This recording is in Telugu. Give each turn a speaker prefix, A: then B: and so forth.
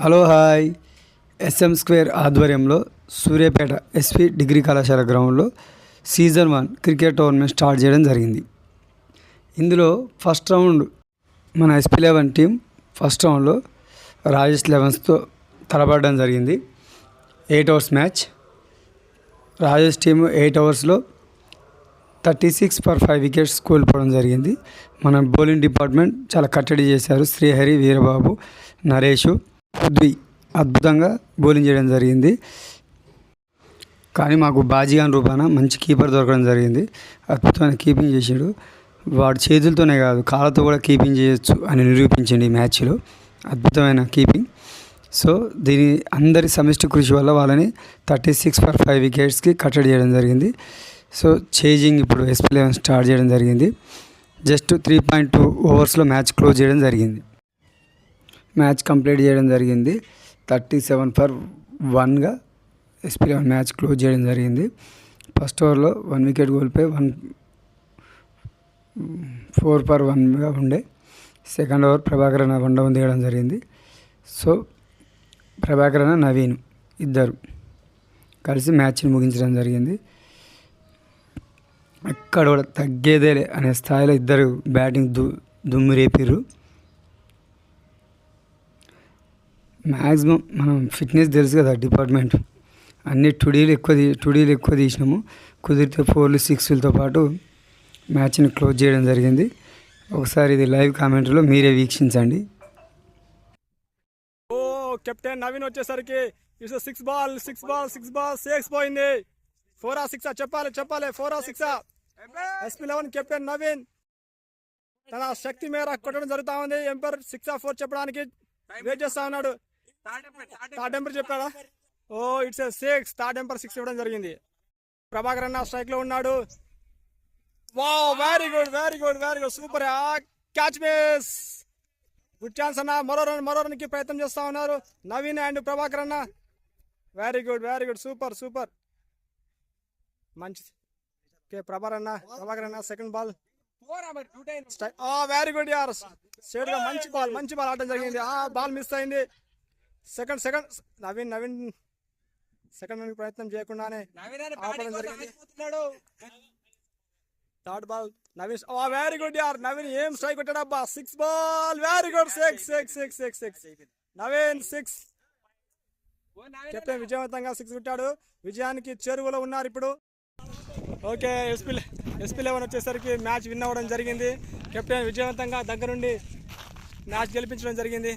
A: Hello hi. ఎస్ఎం స్క్వేర్ ఆధ్వర్యంలో సూర్యాపేట ఎస్పీ డిగ్రీ కళాశాల గ్రౌండ్లో season one cricket tournament start చేయడం జరిగింది. ఇందులో ఫస్ట్ రౌండ్ మన ఎస్పీ లెవెన్ టీం ఫస్ట్ రౌండ్లో రాజేష్ లెవెన్స్తో తలపడడం జరిగింది. Eight overs match. Rajesh team eight అవర్స్లో thirty six per five wickets కోల్పోవడం జరిగింది. మన బౌలింగ్ డిపార్ట్మెంట్ చాలా కట్టడి చేశారు. శ్రీహరి వీరబాబు నరేష్ పృథ్వీ అద్భుతంగా బౌలింగ్ చేయడం జరిగింది. కానీ మాకు బాజీగాన్ రూపాన మంచి కీపర్ దొరకడం జరిగింది. అద్భుతమైన కీపింగ్ చేశాడు. వాడు చేతులతోనే కాదు కాళ్ళతో కూడా కీపింగ్ చేయొచ్చు అని నిరూపించండి ఈ మ్యాచ్లో. అద్భుతమైన కీపింగ్. సో దీని అందరి సమిష్టి కృషి వల్ల వాళ్ళని థర్టీ సిక్స్ ఫర్ ఫైవ్ వికెట్స్కి కట్టడి చేయడం జరిగింది. సో చేజింగ్ ఇప్పుడు ఎస్పీ లెవెన్ స్టార్ట్ చేయడం జరిగింది. జస్ట్ త్రీ పాయింట్ టూ ఓవర్స్లో మ్యాచ్ క్లోజ్ చేయడం జరిగింది. మ్యాచ్ కంప్లీట్ చేయడం జరిగింది. థర్టీ సెవెన్ ఫర్ వన్గా ఎస్పీ లెవెన్ మ్యాచ్ క్లోజ్ చేయడం జరిగింది. ఫస్ట్ ఓవర్లో వన్ వికెట్ కోల్పోయి వన్ ఫోర్ ఫర్ వన్గా ఉండే. సెకండ్ ఓవర్ ప్రభాకరణ వన్ డౌన్ దిగడం జరిగింది. సో ప్రభాకరణ నవీన్ ఇద్దరు కలిసి మ్యాచ్ని ముగించడం జరిగింది. ఎక్కడ కూడా తగ్గేదేలే అనే స్థాయిలో ఇద్దరు బ్యాటింగ్ దు దుమ్ము రేపిర్రు. మ్యాక్సిమం మనం ఫిట్నెస్ తెలుసు కదా డిపార్ట్మెంట్. అన్ని టుడీలు ఎక్కువ టుడీలు ఎక్కువ తీసినాము. కుదిరితే ఫోర్లు సిక్స్లతో పాటు మ్యాచ్ని క్లోజ్ చేయడం జరిగింది. ఒకసారి ఇది లైవ్ కామెంట్లో మీరే వీక్షించండి.
B: ఓ కెప్టెన్ నవీన్ వచ్చేసరికి six ball six ball six ball six పోయింది. ఫోర్ ఆ సిక్స్ చెప్పాలి చెప్పాలి ఫోర్ ఆ six SP eleven captain Naveen తన శక్తి మేర కొట్టడం జరుగుతా ఉంది. ఎంపైర్ సిక్స్ ఆ ఫోర్ చెప్పడానికి వెయిట్ చేస్తా ఉన్నాడు. థర్డ్ ఎంపర్ చెప్పాడా? ఓ it's six third umpire six ఇవ్వడం జరిగింది. ప్రభాకర్ అన్న స్ట్రైక్లో ఉన్నాడు. వా very good very good very good super catch miss good chance అన్న. మరో రన్ మరో రన్కి ప్రయత్నం చేస్తా ఉన్నారు. నవీన్ అండ్ ప్రభాకర్ అన్న. Very good very good super super మంచి. ఓకే ప్రభాకర్ అన్న ప్రభాకర్ అన్న సెకండ్ బాల్ వెరీ గుడ్ యార్ స్ట్రేట్గా మంచి బాల్ మంచి బాల్ ఆడడం జరిగింది. ఆ బాల్ మిస్ అయింది. Second second. Naveen Naveen. Second run ప్రయత్నం చేయకుండానే ఆపడం జరిగింది. Third ball. Naveen very good యార్ నవీన్ ఏం strike కొట్టాడబ్బా six ball very good six six six six six Naveen six captain విజయవంతంగా సిక్స్ కొట్టాడు. విజయానికి చేరువలో ఉన్నారు ఇప్పుడు. ఓకే ఎస్పీ ఎస్పీ లెవెన్ వచ్చేసరికి మ్యాచ్ విన్ అవ్వడం జరిగింది. కెప్టెన్ విజయవంతంగా దగ్గరుండి మ్యాచ్ గెలిపించడం జరిగింది.